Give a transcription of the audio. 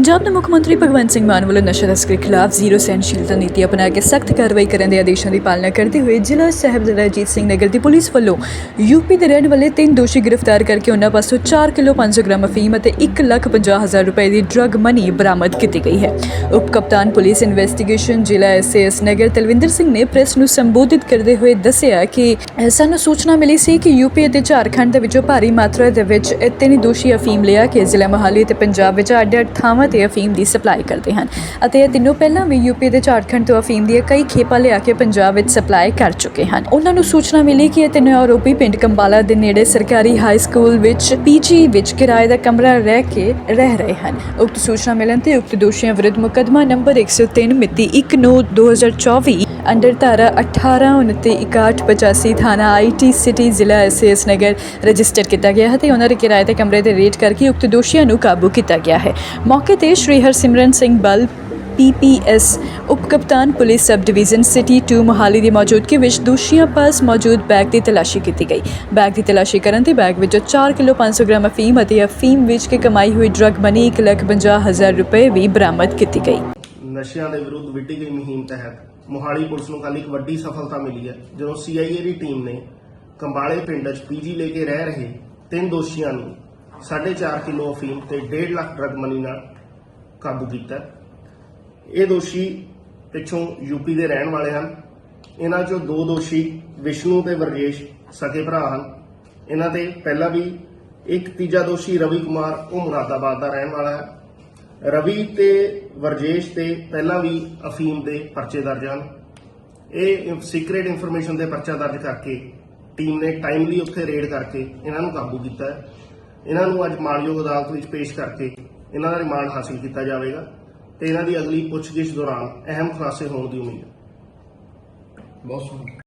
ਪੰਜਾਬ ਦੇ ਮੁੱਖ ਮੰਤਰੀ ਭਗਵੰਤ ਸਿੰਘ ਮਾਨ ਵੱਲੋਂ ਨਸ਼ਾ ਤਸਕਰੀ ਖਿਲਾਫ ਜ਼ੀਰੋ ਸਹਿਣਸ਼ੀਲਤਾ ਨੀਤੀ ਅਪਣਾ ਕੇ ਸਖਤ ਕਾਰਵਾਈ ਕਰਨ ਦੇ ਆਦੇਸ਼ਾਂ ਦੀ ਪਾਲਣਾ ਕਰਦੇ ਹੋਏ ਜ਼ਿਲ੍ਹਾ ਸਾਹਿਬਜ਼ਾਦਾ ਅਜੀਤ ਸਿੰਘ ਨਗਰ ਦੀ ਪੁਲਿਸ ਵੱਲੋਂ ਯੂਪੀ ਦੇ ਰਹਿਣ ਵਾਲੇ ਤਿੰਨ ਦੋਸ਼ੀ ਗ੍ਰਿਫਤਾਰ ਕਰਕੇ ਉਹਨਾਂ ਪਾਸੋਂ 4 ਕਿਲੋ 500 ਗ੍ਰਾਮ ਅਫੀਮ ਅਤੇ 1 ਲੱਖ 50 ਹਜ਼ਾਰ ਰੁਪਏ ਦੀ ਡਰੱਗ ਮਨੀ ਬਰਾਮਦ ਕੀਤੀ ਗਈ ਹੈ। ਉਪ ਕਪਤਾਨ ਪੁਲਿਸ ਇਨਵੈਸਟੀਗੇਸ਼ਨ ਜ਼ਿਲ੍ਹਾ ਐਸਐਸ ਨਗਰ ਤਲਵਿੰਦਰ ਸਿੰਘ ਨੇ ਪ੍ਰੈਸ ਨੂੰ ਸੰਬੋਧਿਤ ਕਰਦੇ ਹੋਏ ਦੱਸਿਆ ਕਿ ਸਾਨੂੰ ਸੂਚਨਾ ਮਿਲੀ ਸੀ ਕਿ ਯੂਪੀ ਅਤੇ ਝਾਰਖੰਡ ਦੇ ਵਿੱਚੋਂ ਭਾਰੀ ਮਾਤਰਾ ਦੇ ਵਿੱਚ ਇਹ ਤਿੰਨ ਦੋਸ਼ੀ ਅਫੀਮ ਲਿਆ ਕੇ ਜ਼ਿਲ੍ਹਾ ਮੋਹਾਲੀ ਤੇ ਪੰਜਾਬ ਵਿੱਚ ਅੱਡ-ਅੱਡ ਥਾਵਾਂ ਤੇ ਅਫੀਮ ਦੀ ਸਪਲਾਈ ਕਰਦੇ ਹਨ। ਅਤੇ ਇਹ ਤਿੰਨੋਂ ਪਹਿਲਾਂ ਵੀ ਯੂਪੀ ਦੇ ਝਾਰਖੰਡ ਤੋਂ ਅਫੀਮ ਦੀਆਂ ਕਈ ਖੇਪਾਂ ਲਿਆ ਕੇ ਪੰਜਾਬ ਵਿੱਚ ਸਪਲਾਈ ਕਰ ਚੁੱਕੇ ਹਨ। ਉਹਨਾਂ ਨੂੰ ਸੂਚਨਾ ਮਿਲੀ ਕਿ ਇਹ ਤਿੰਨੋਂ ਆਰੋਪੀ ਪਿੰਡ ਕੰਬਾਲਾ ਦੇ ਨੇੜੇ ਸਰਕਾਰੀ ਹਾਈ ਸਕੂਲ ਵਿੱਚ ਪੀਜੀ ਵਿੱਚ ਕਿਰਾਏ ਦਾ ਕਮਰਾ ਰਹਿ ਕੇ ਰਹਿ ਰਹੇ ਹਨ। ਉਕਤ ਸੂਚਨਾ ਮਿਲਣ ਤੇ ਉਕਤ ਦੋਸ਼ੀਆਂ ਵਿਰੁੱਧ ਮੁਕੱਦਮਾ ਨੰਬਰ 103 ਮਿਤੀ 1/9/2024 ਅੰਡਰ ਧਾਰਾ 18 29 61 85 ਥਾਣਾ ਆਈਟੀ ਸਿਟੀ ਜ਼ਿਲ੍ਹਾ ਐਸਐਸ ਨਗਰ ਰਜਿਸਟਰ ਕੀਤਾ ਗਿਆ ਹੈ ਤੇ ਉਹਨਾਂ ਦੇ ਕਿਰਾਏ ਦੇ ਕਮਰੇ ਤੇ ਰੇਡ ਕਰਕੇ ਉਕਤ ਦੋਸ਼ੀਆਂ ਨੂੰ ਕਾਬੂ ਕੀਤਾ ਗਿਆ ਹੈ। ਮੌਕੇ ਤੇ ਸ਼੍ਰੀ ਹਰਸਿਮਰਨ ਸਿੰਘ ਬਲ ਪੀਪੀਐਸ ਉਪ ਕਪਤਾਨ police sub division city 2 Mohali ਦੀ ਮੌਜੂਦਗੀ ਵਿੱਚ ਦੋਸ਼ੀਆਂ ਪਾਸ ਮੌਜੂਦ ਬੈਗ ਦੀ ਤਲਾਸ਼ੀ ਕੀਤੀ ਗਈ। ਬੈਗ ਦੀ ਤਲਾਸ਼ੀ ਕਰਨ ਤੇ ਬੈਗ ਵਿੱਚੋਂ 4 ਕਿਲੋ 500 ਗ੍ਰਾਮ ਅਫੀਮ ਅਤੇ ਅਫੀਮ ਵੇਚ ਕੇ ਕਮਾਈ ਹੋਈ ਡਰੱਗ ਮਨੀ 1,50,000 ਰੁਪਏ ਵੀ ਬਰਾਮਦ ਕੀਤੀ ਗਈ। ਨਸ਼ਿਆਂ ਦੇ ਵਿਰੁੱਧ ਵਿੱਢੀ ਗਈ ਮੁਹਿੰਮ ਤਹਿਤ ਮੋਹਾਲੀ ਪੁਲਿਸ ਨੂੰ ਕੱਲ ਇੱਕ ਵੱਡੀ ਸਫਲਤਾ ਮਿਲੀ ਹੈ, ਜਦੋਂ ਸੀਆਈਏ ਦੀ ਟੀਮ ਨੇ ਕੰਬਾਲੇ ਪਿੰਡ 'ਚ ਪੀਜੀ ਲੈ ਕੇ ਰਹਿ ਰਹੇ ਤਿੰਨ ਦੋਸ਼ੀਆਂ ਨੂੰ 4.5 ਕਿਲੋ ਅਫੀਮ ਤੇ 1.5 ਲੱਖ ਡਰਗ ਮਨੀ ਨਾਲ ਕਾਬੂ ਕੀਤਾ ਇਹ ਦੋਸ਼ੀ ਪਿੱਛੋਂ ਯੂਪੀ ਦੇ ਰਹਿਣ ਵਾਲੇ ਹਨ। ਇਹਨਾਂ 'ਚੋਂ ਦੋ ਦੋਸ਼ੀ ਵਿਸ਼ਨੂੰ ਤੇ ਵਰਜੇਸ਼ ਸਕੇ ਭਰਾ ਹਨ। ਇਹਨਾਂ ਤੇ ਪਹਿਲਾਂ ਵੀ ਇੱਕ ਤੀਜਾ ਦੋਸ਼ੀ ਰਵੀ ਕੁਮਾਰ ਉਹ ਮੁਰਾਦਾਬਾਦ ਦਾ ਰਹਿਣ ਵਾਲਾ ਹੈ। ਰਵੀ ਤੇ ਵਰਜੇਸ਼ ਤੇ ਪਹਿਲਾਂ ਵੀ ਅਫੀਮ ਦੇ ਪਰਚੇ ਦਰਜ ਹਨ। ਇਹ ਸੀਕ੍ਰੀਟ ਇਨਫੋਰਮੇਸ਼ਨ ਦੇ ਪਰਚਾ ਦਰਜ ਕਰਕੇ ਟੀਮ ਨੇ ਟਾਈਮਲੀ ਉੱਥੇ ਰੇਡ ਕਰਕੇ ਇਹਨਾਂ ਨੂੰ ਕਾਬੂ ਕੀਤਾ ਹੈ। ਇਹਨਾਂ ਨੂੰ ਅੱਜ ਮਾਨਯੋਗ ਅਦਾਲਤ ਵਿੱਚ ਪੇਸ਼ ਕਰਕੇ ਇਹਨਾਂ ਦਾ ਰਿਮਾਂਡ ਹਾਸਲ ਕੀਤਾ ਜਾਵੇਗਾ ਤੇ ਇਹਨਾਂ ਦੀ ਅਗਲੀ ਪੁੱਛਗਿੱਛ ਦੌਰਾਨ ਅਹਿਮ ਖੁਲਾਸੇ ਹੋਣ ਦੀ ਉਮੀਦ ਹੈ। ਬਹੁਤ ਸੋਹਣਾ